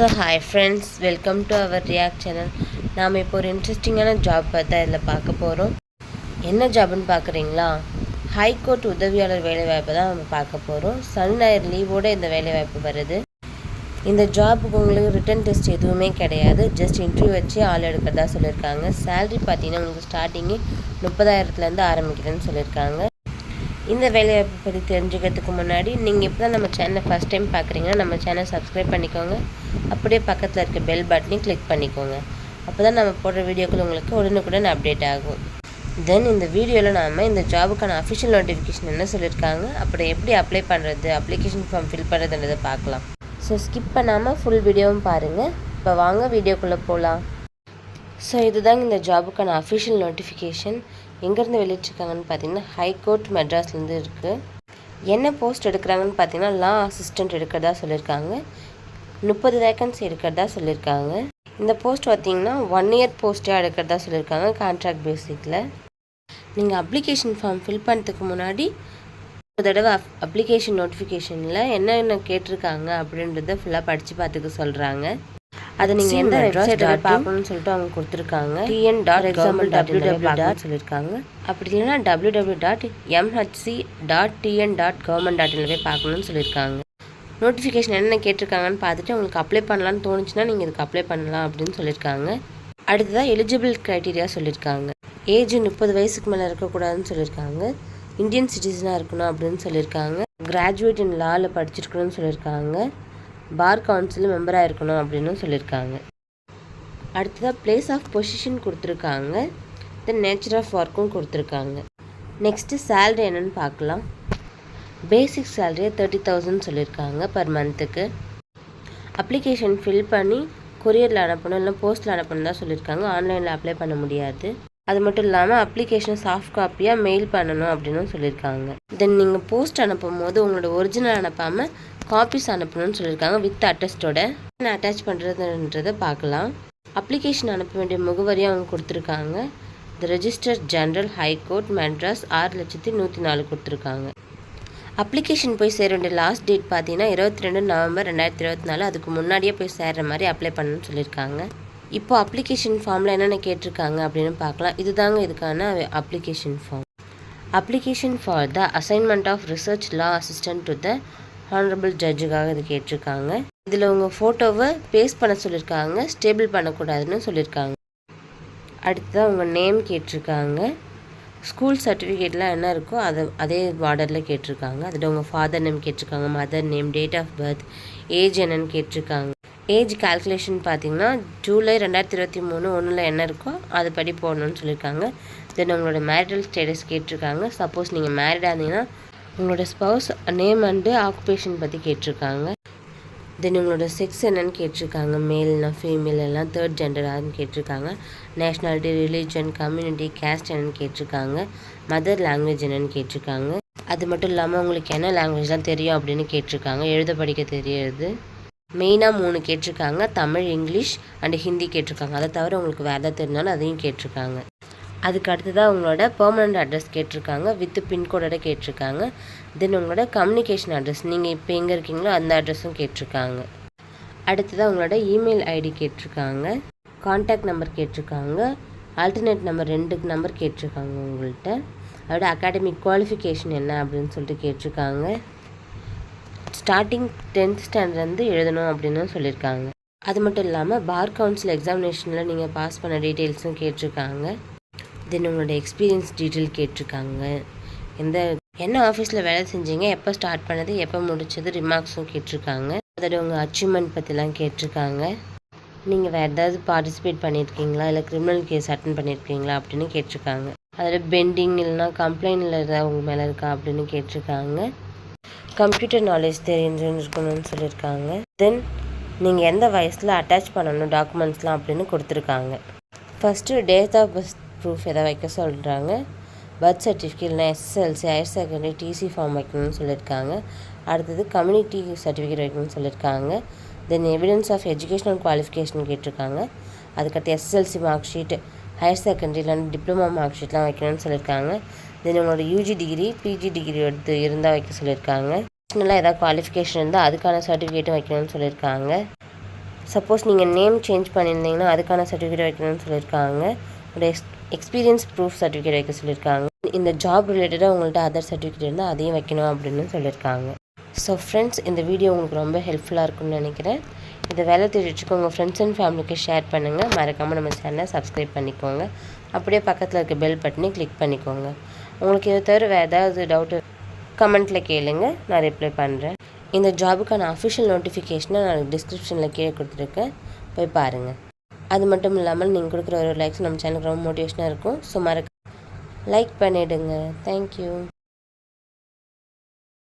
So hi friends welcome to our react channel நாம் இப்போ ஒரு இன்ட்ரெஸ்டிங்கான ஜாப் பார்த்தா இதில் பார்க்க போகிறோம் என்ன ஜாப்னு பார்க்குறீங்களா? ஹைகோர்ட் உதவியாளர் வேலைவாய்ப்பு தான் நம்ம பார்க்க போகிறோம் சனி ஞாயிறு லீவோட இந்த வேலைவாய்ப்பு வருது. இந்த ஜாபுக்கு உங்களுக்கு ரிட்டன் டெஸ்ட் எதுவுமே கிடையாது. ஜஸ்ட் இன்டர்வியூ வச்சு ஆள் எடுக்கிறதா சொல்லியிருக்காங்க. சேலரி பார்த்தீங்கன்னா உங்களுக்கு ஸ்டார்டிங்கு முப்பதாயிரத்துலேருந்து ஆரம்பிக்கிறேன்னு சொல்லியிருக்காங்க. இந்த வேலைவாய்ப்பு பற்றி தெரிஞ்சுக்கிறதுக்கு முன்னாடி நீங்கள் இப்போ தான் நம்ம சேனலை ஃபஸ்ட் டைம் பார்க்குறீங்கன்னா நம்ம சேனல் சப்ஸ்கிரைப் பண்ணிக்கோங்க. அப்படியே பக்கத்தில் இருக்க பெல் பட்டனையும் கிளிக் பண்ணிக்கோங்க. அப்போ தான் நம்ம போடுற வீடியோக்கள் உங்களுக்கு உடனுக்குடன் அப்டேட் ஆகும். தென் இந்த வீடியோவில் நாம் இந்த ஜாபுக்கான அஃபிஷியல் நோட்டிஃபிகேஷன் என்ன சொல்லியிருக்காங்க அப்புறம் எப்படி அப்ளை பண்ணுறது அப்ளிகேஷன் ஃபார்ம் ஃபில் பண்ணுறதுன்றதை பார்க்கலாம். ஸோ ஸ்கிப் பண்ணாமல் ஃபுல் வீடியோவும் பாருங்கள் இப்போ வாங்க வீடியோக்குள்ளே போகலாம் ஸோ இதுதாங்க இந்த ஜாபுக்கான அஃபிஷியல் நோட்டிஃபிகேஷன் எங்கேருந்து வெளியிட்ருக்காங்கன்னு பார்த்தீங்கன்னா ஹைகோர்ட் மெட்ராஸ்லேருந்து இருக்குது என்ன போஸ்ட் எடுக்கிறாங்கன்னு பார்த்தீங்கன்னா லா அசிஸ்டண்ட் எடுக்கிறதா சொல்லியிருக்காங்க. முப்பது வேக்கன்சி எடுக்கிறதா சொல்லியிருக்காங்க. இந்த போஸ்ட் பார்த்தீங்கன்னா ஒன் இயர் போஸ்ட்டாக எடுக்கிறதா சொல்லியிருக்காங்க கான்ட்ராக்ட் பேசிக்கில் நீங்கள் அப்ளிகேஷன் ஃபார்ம் ஃபில் பண்ணுறதுக்கு முன்னாடி ஒரு தடவை அப்ளிகேஷன் நோட்டிஃபிகேஷனில் என்னென்ன கேட்டிருக்காங்க அப்படின்றத ஃபுல்லாக படித்து பார்த்துக்க சொல்கிறாங்க அதை நீங்கள் எந்த வெப்சைட்டில் பார்க்கணும்னு சொல்லிட்டு அவங்க கொடுத்துருக்காங்க. TN dot example W W dot சொல்லியிருக்காங்க. அப்படி இல்லைன்னா W W dot MHC dot TN dot government dot போய் பார்க்கணும்னு சொல்லியிருக்காங்க. நோட்டிஃபிகேஷன் என்னென்ன கேட்டிருக்காங்கன்னு பார்த்துட்டு உங்களுக்கு அப்ளை பண்ணலான்னு தோணுச்சுன்னா நீங்கள் இதுக்கு அப்ளை பண்ணலாம் அப்படின்னு சொல்லியிருக்காங்க. அடுத்ததாக எலிஜிபிள் க்ரைட்டீரியா சொல்லியிருக்காங்க. ஏஜ் முப்பது வயசுக்கு மேலே இருக்கக்கூடாதுன்னு சொல்லியிருக்காங்க. இந்தியன் சிட்டிசனாக இருக்கணும் அப்படின்னு சொல்லியிருக்காங்க. கிராஜுவேட் இன் லாவில் படிச்சிருக்கணும்னு சொல்லியிருக்காங்க. பார் கவுன்சில் மெம்பராக இருக்கணும் அப்படின்னு சொல்லியிருக்காங்க. அடுத்ததாக பிளேஸ் ஆஃப் பொசிஷன் கொடுத்துருக்காங்க. தென் நேச்சர் ஆஃப் ஒர்க்கும் கொடுத்துருக்காங்க. நெக்ஸ்ட்டு சேலரி என்னென்னு பார்க்கலாம். பேசிக் சேலரியை தேர்ட்டி தௌசண்ட் சொல்லியிருக்காங்க பர் மந்த்துக்கு அப்ளிகேஷன் ஃபில் பண்ணி கொரியரில் அனுப்பணும் இல்லை போஸ்ட்டில் அனுப்பணும் தான் சொல்லியிருக்காங்க. ஆன்லைனில் அப்ளை பண்ண முடியாது. அது மட்டும் இல்லாமல் அப்ளிகேஷனை சாஃப்ட் காப்பியாக மெயில் பண்ணணும் அப்படின்னு சொல்லியிருக்காங்க. தென் நீங்கள் போஸ்ட் அனுப்பும் போது உங்களோட ஒரிஜினல் அனுப்பாமல் காப்பீஸ் அனுப்பணும்னு சொல்லியிருக்காங்க வித் அட்டஸ்டோட என்ன அட்டாச் பண்ணுறதுன்றதை பார்க்கலாம். அப்ளிகேஷன் அனுப்ப வேண்டிய முகவரியும் அவங்க கொடுத்துருக்காங்க. The registrar general high court Madras ஆறு லட்சத்தி நூற்றி நாலு கொடுத்துருக்காங்க. அப்ளிகேஷன் போய் சேர வேண்டிய லாஸ்ட் டேட் பார்த்தீங்கன்னா இருபத்தி ரெண்டு நவம்பர் ரெண்டாயிரத்தி இருபத்தி நாலு. அதுக்கு முன்னாடியே போய் சேர்கிற மாதிரி அப்ளை பண்ணணும்னு சொல்லியிருக்காங்க. இப்போ அப்ளிகேஷன் ஃபார்மில் என்னென்ன கேட்டிருக்காங்க அப்படின்னு பார்க்கலாம். இதுதாங்க இதுக்கான application form application for the assignment of research law assistant to the honourable ஜட்ஜுக்காக இது கேட்டிருக்காங்க. இதில் உங்கள் ஃபோட்டோவை பேஸ்ட் பண்ண சொல்லியிருக்காங்க ஸ்டேபிள் பண்ணக்கூடாதுன்னு சொல்லியிருக்காங்க அடுத்ததாக உங்கள் நேம் கேட்டிருக்காங்க. ஸ்கூல் சர்டிஃபிகேட்லாம் என்ன இருக்கோ அதை அதே பார்டரில் கேட்டிருக்காங்க. அதில் உங்கள் ஃபாதர் நேம் கேட்டிருக்காங்க mother name date of birth age என்னன்னு கேட்டிருக்காங்க. ஏஜ் கால்குலேஷன் பார்த்தீங்கன்னா ஜூலை ரெண்டாயிரத்தி இருபத்தி மூணு ஒன்றில் என்ன இருக்கோ அது படி போடணும்னு சொல்லியிருக்காங்க தென் உங்களோட மேரிட்டல் ஸ்டேட்டஸ் கேட்டிருக்காங்க. சப்போஸ் நீங்கள் மேரிடாக இருந்தீங்கன்னா உங்களோட ஸ்பவுஸ் நேம் அண்டு ஆக்குபேஷன் பற்றி கேட்டிருக்காங்க. தென் உங்களோட செக்ஸ் என்னன்னு கேட்டிருக்காங்க. மேல்னா ஃபீமேல் எல்லாம் தேர்ட் ஜெண்டரான்னு கேட்டிருக்காங்க. நேஷ்னாலிட்டி ரிலீஜன் கம்யூனிட்டி கேஸ்ட் என்னன்னு கேட்டிருக்காங்க. மதர் லாங்குவேஜ் என்னன்னு கேட்டிருக்காங்க. அது மட்டும் இல்லாமல் உங்களுக்கு என்ன லாங்குவேஜ்லாம் தெரியும் அப்படின்னு கேட்டிருக்காங்க. எழுத படிக்க தெரியுது. மெயினாக மூணு கேட்டிருக்காங்க. தமிழ் இங்கிலீஷ் அண்டு ஹிந்தி கேட்டிருக்காங்க. அதை தவிர உங்களுக்கு வேறு எதாவது தெரிஞ்சாலும் அதையும் கேட்டிருக்காங்க. அதுக்கு அடுத்ததாக உங்களோட பெர்மனண்ட் அட்ரஸ் கேட்டிருக்காங்க வித் பின்கோடோட கேட்டிருக்காங்க. தென் உங்களோட கம்யூனிகேஷன் அட்ரஸ் நீங்கள் இப்போ எங்கே இருக்கீங்களோ அந்த அட்ரஸும் கேட்டிருக்காங்க. அடுத்ததாக உங்களோட இமெயில் ஐடி கேட்டிருக்காங்க காண்டாக்ட் நம்பர் கேட்டிருக்காங்க ஆல்டர்னேட் நம்பர் ரெண்டு நம்பர் கேட்டிருக்காங்க உங்கள்கிட்ட அதோட அகாடமிக் குவாலிஃபிகேஷன் என்ன அப்படின்னு சொல்லிட்டு கேட்டிருக்காங்க. ஸ்டார்டிங் டென்த் ஸ்டாண்டர்ட்லேருந்து எழுதணும் அப்படின்னு சொல்லியிருக்காங்க. அது மட்டும் இல்லாமல் பார் கவுன்சில் எக்ஸாமினேஷனில் நீங்கள் பாஸ் பண்ண டீட்டெயில்ஸும் கேட்டிருக்காங்க. தென் உங்களோட எக்ஸ்பீரியன்ஸ் டீட்டெயில் கேட்டிருக்காங்க. எந்த என்ன ஆஃபீஸில் வேலை செஞ்சீங்க? எப்போ ஸ்டார்ட் பண்ணது? எப்போ முடிச்சது? ரிமார்க்ஸும் கேட்டிருக்காங்க. அதோட உங்கள் அச்சீவ்மெண்ட் பற்றிலாம் கேட்டிருக்காங்க. நீங்கள் வேறு ஏதாவது பார்ட்டிசிபேட் பண்ணியிருக்கீங்களா? இல்லை கிரிமினல் கேஸ் அட்டன் பண்ணியிருக்கீங்களா? அப்படின்னு கேட்டிருக்காங்க. அதில் பெண்டிங் இல்லைனா கம்ப்ளைண்டில் ஏதாவது உங்கள் மேலே இருக்கா? அப்படின்னு கேட்டிருக்காங்க. கம்ப்யூட்டர் நாலேஜ் தெரிஞ்சுன்னு இருக்கணும்னு சொல்லியிருக்காங்க. தென் நீங்கள் எந்த வயசில் அட்டாச் பண்ணணும் டாக்குமெண்ட்ஸ்லாம் அப்படின்னு கொடுத்துருக்காங்க. First date of birth proof எதை வைக்க சொல்கிறாங்க பர்த் சர்டிஃபிகேட் இல்லைனா SSLC higher secondary TC form வைக்கணும்னு சொல்லியிருக்காங்க. அடுத்தது கம்யூனிட்டி சர்டிஃபிகேட் வைக்கணும்னு சொல்லியிருக்காங்க. Then evidence of educational qualification கேட்டிருக்காங்க. அதுக்கடுத்து SSLC mark sheet higher secondary இல்லைனா டிப்ளமா மார்க் ஷீட்லாம் வைக்கணும்னு சொல்லியிருக்காங்க. தென் உங்களோட யூஜி டிகிரி பிஜி டிகிரி எடுத்து இருந்தால் வைக்க சொல்லியிருக்காங்க. அடிஷ்னலாக ஏதாவது குவாலிஃபிகேஷன் இருந்தால் அதுக்கான சர்டிஃபிகேட்டும் வைக்கணும்னு சொல்லியிருக்காங்க. சப்போஸ் நீங்கள் நேம் சேஞ்ச் பண்ணியிருந்தீங்கன்னா அதுக்கான சர்டிஃபிகேட் வைக்கணும்னு சொல்லியிருக்காங்க. ஒரு எக்ஸ் எக்ஸ்பீரியன்ஸ் ப்ரூஃப் சர்டிஃபிகேட் வைக்க சொல்லியிருக்காங்க. இந்த ஜாப் ரிலேட்டடாக உங்கள்கிட்ட அதர் சர்டிஃபிகேட் இருந்தால் அதையும் வைக்கணும் அப்படின்னு சொல்லியிருக்காங்க. ஸோ ஃப்ரெண்ட்ஸ் இந்த வீடியோ உங்களுக்கு ரொம்ப ஹெல்ப்ஃபுல்லாக இருக்கும்னு நினைக்கிறேன். இந்த வேலை தெரிவிச்சுக்கோ உங்கள் ஃப்ரெண்ட்ஸ் அண்ட் ஃபேமிலிக்கு ஷேர் பண்ணுங்கள் மறக்காமல் நம்ம சேனலை சப்ஸ்கிரைப் பண்ணிக்கோங்க. அப்படியே பக்கத்தில் இருக்க பெல் பட்டனை கிளிக் பண்ணிக்கோங்க. உங்களுக்கு இதை தவிர வேறு ஏதாவது டவுட்டு கமெண்ட்டில் கேளுங்க. நான் ரிப்ளை பண்ணுறேன் இந்த ஜாபுக்கான அஃபிஷியல் நோட்டிஃபிகேஷனை நான் டிஸ்கிரிப்ஷனில் கீழே கொடுத்துருக்கேன். போய் பாருங்கள் அது மட்டும் இல்லாமல் நீங்கள் கொடுக்குற ஒரு லைக்ஸ் நம்ம சேனலுக்கு ரொம்ப மோட்டிவேஷனாக இருக்கும். ஸோ மறக்க லைக் பண்ணிவிடுங்க தேங்க்யூ